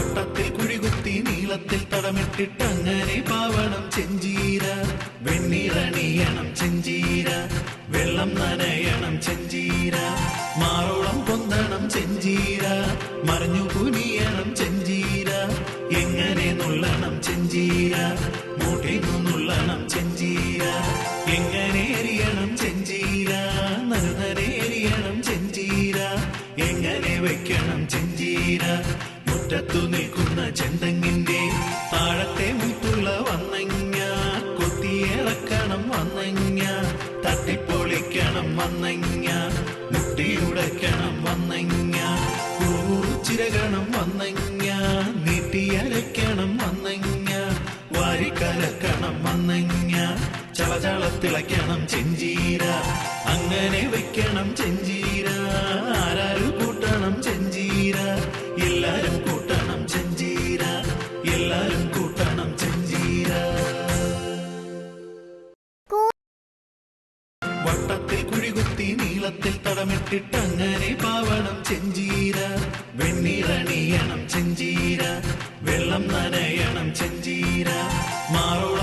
വട്ടത്തിൽ കുഴികുത്തി നീളത്തിൽ തടമിട്ടിട്ടങ്ങനെ പാവണം ചെഞ്ചീര വെണ്ണീറണിയണം ചെഞ്ചീര വെള്ളം നനയണം ചെഞ്ചീര മാറോളം പൊന്തണം ചെഞ്ചീര മറിഞ്ഞു കുനിയണം ചെഞ്ചീര എങ്ങനെ നുള്ളണം ചെഞ്ചീര മൂട്ടിന്നു നുള്ളണം ചെഞ്ചീര എങ്ങനെ എരിയണം ചെഞ്ചീര നരുനരെ എരിയണം ചെഞ്ചീര എങ്ങനെ വെക്കണം ചെഞ്ചീര മുറ്റത്തു നിൽക്കുന്ന ചെന്തെങ്ങിന്റെ താഴത്തെ മുത്തുള്ള വന്നങ്ങ കൊത്തിയിറക്കണം വന്നങ്ങ തട്ടിപ്പൊളിക്കണം വന്നങ്ങ മുട്ടിയുടയ്ക്കണം വന്നങ്ങ ചിരകണം വന്നങ്ങ നീട്ടിയരയ്ക്കണം വന്നങ്ങ വാരിക്കലക്കണം വന്നങ്ങ ചളചളത്തിളയ്ക്കണം ചെഞ്ചീര അങ്ങനെ വെക്കണം ചെഞ്ചീര ആരാരും വട്ടത്തിൽ കുഴികുത്തി നീളത്തിൽ തടമിട്ടിട്ടങ്ങനെ പാവണം ചെഞ്ചീര.